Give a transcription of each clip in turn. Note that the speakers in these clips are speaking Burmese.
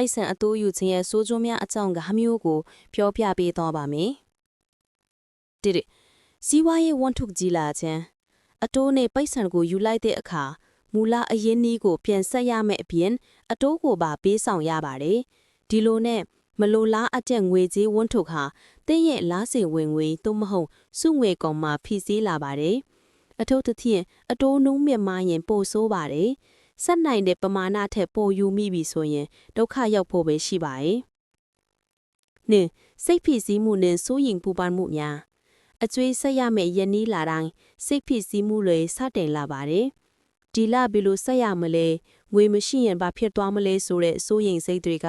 ပိုက်ဆံအတိုးယူခြင်းရဲ့စိုးကျိုးများအကြောင်းကမျိုးကို ပြောပြပေးသွားပါမယ်။တိတိစီးပွားရေးဝန်ထုပ်ကြီးလာခြင်းအတိုးနဲ့ပိုက်ဆံကိုယူလိုက်တဲ့အခါမူလအရင်းနှီးကို ပြန်ဆက်ရမယ့်အပြင်အတိုးကိုပါပေးဆောင်ရပါတယ်။ဒီလိုနဲ့မလိုလားအတက်ငွေကြေးဝန်ထုပ်ဟာတင်းရဲ့လားစင်ဝင်ငွေသို့မဟုတ်စုငွေကောင်မှဖိစီးလာပါတယ်။အထူးသဖြင့်အတိုးနှုံးမြင့်မားရင်ပိုဆိုးပါတယ်။ ဆက်နိုင်တဲ့ပမာဏထက်ပိုယူမိပြီဆိုရင်ဒုက္ခရောက်ဖို့ပဲရှိပါတယ်။နှင့်စိတ်ဖိစီးမှုနဲ့စိုးရင်ပူပန်မှုများအကျွေးဆက်ရမယ့်ယနေ့လာတိုင်းစိတ်ဖိစီးမှုတွေစတင်လာပါတယ်။ဒီလဘယ်လိုဆက်ရမလဲငွေမရှိရင်ဘာဖြစ်သွားမလဲဆိုတဲ့စိုးရင်စိတ်တွေက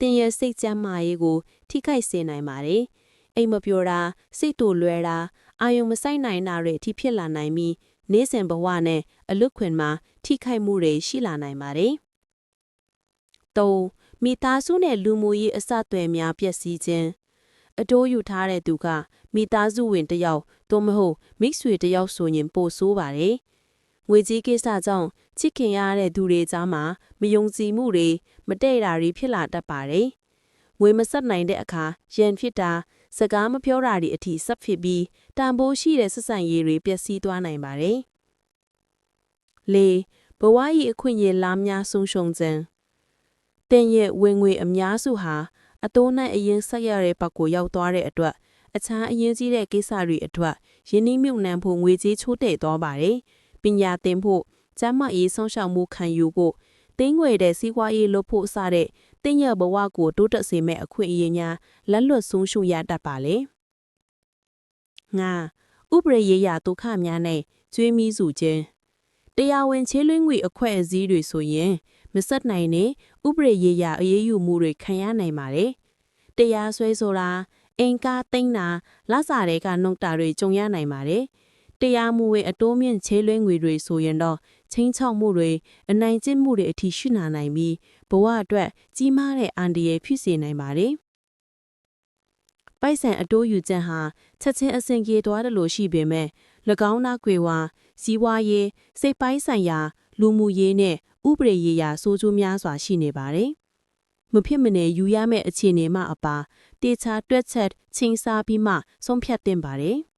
တင်ရဲ့စိတ်ကြမ်းမာရေးကို ထိခိုက်စေနိုင်ပါတယ်။အိမ်မပြောတာစိတ်တူလွယ်တာအာယုံမဆိုင်နိုင်တာတွေအထိဖြစ်လာနိုင်ပြီး နေ့စဉ်ဘဝနဲ့အလွတ်ခွင်မှာထိခိုက်မှုတွေရှိလာနိုင်ပါတယ်။၃မိသားစုနဲ့လူမှုရေးအစအသွယ်များပျက်စီးခြင်းအတိုးယူထားတဲ့သူကမိသားစုဝင်တစ်ယောက်သို့မဟုတ်မိတ်ဆွေတစ်ယောက်ဆိုရင်ပိုဆိုးပါတယ်။ငွေကြီးကိစ္စကြောင့်ချစ်ခင်ရတဲ့သူတွေကြားမှာမယုံကြည်မှုတွေမတည့်တာတွေဖြစ်လာတတ်ပါတယ်။ ငွေမဆက်နိုင်တဲ့အခါရန်ဖြစ်တာစကားမပြောတာတွေအထိဆက်ဖြစ်ပြီးတန်ဖိုးရှိတဲ့ဆက်ဆံရေးတွေပျက်စီးသွားနိုင်ပါတယ်။၄ဘဝ၏အခွင့်အရေးလားများဆုံးရှုံးခြင်းတင်ရဲ့ဝင်ငွေအများစုဟာအတိုးနိုင်အရင်ဆက်ရတဲ့ဘက်ကိုရောက်သွားတဲ့အတွက်အခြားအရင်ကြီးတဲ့ကိစ္စတွေအတွက်ယင်းနှိမ့်မြုပ်နှံဖို့ငွေကြေးချိုးတဲ့သွားပါတယ်။ပညာသင်ဖို့ကျန်းမာရေးဆောင်ရှောက်မှုခံယူဖို့တင်းငွေတဲ့စီးပွားရေးလုပ်ဖို့စတဲ့ တင်းရဘဝကိုတိုးတက်စေမဲ့အခွင့်အရေးများလက်လွတ်ဆုံးရှုံးရတတ်ပါလေ။ငါဥပရေရရဒုက္ခများနဲ့ကျွေးမီးစုခြင်းတရားဝင်ချေးလွှင့်ငွေအခွက်အစည်းတွေဆိုရင်မဆက်နိုင်နဲ့ဥပရေရရအရေးယူမှုတွေခံရနိုင်ပါတယ်။တရားစွဲဆိုတာအင်ကားသိမ်းတာလစာတွေကနှုတ်တာတွေကြုံရနိုင်ပါတယ်။တရားမှုဝင်အတိုးမြင့်ချေးလွှဲငွေတွေဆိုရင်တော့ ချင်းချောက်မှုတွေအနိုင်ကျင့်မှုတွေအထိရှိနာနိုင်ပြီးဘဝအတွက်ကြီးမားတဲ့အန္တရာယ်ဖြစ်စေနိုင်ပါတယ်။ပိုက်ဆံအတိုးယူချက်ဟာချက်ချင်းအဆင်ပြေသွားတယ်လို့ရှိပေမဲ့၎င်းနာကွေဝါစီးပွားရေးစိတ်ပိုင်းဆိုင်ရာ လူမှုရေးနဲ့ဥပဒေရေးရာစိုးကျိုးများစွာရှိနေပါတယ်။မဖြစ်မနေယူရမယ့်အခြေအနေမှအပါတေချာတွက်ချက်ချင်းစားပြီးမှဆုံးဖြတ်တင်ပါတယ်။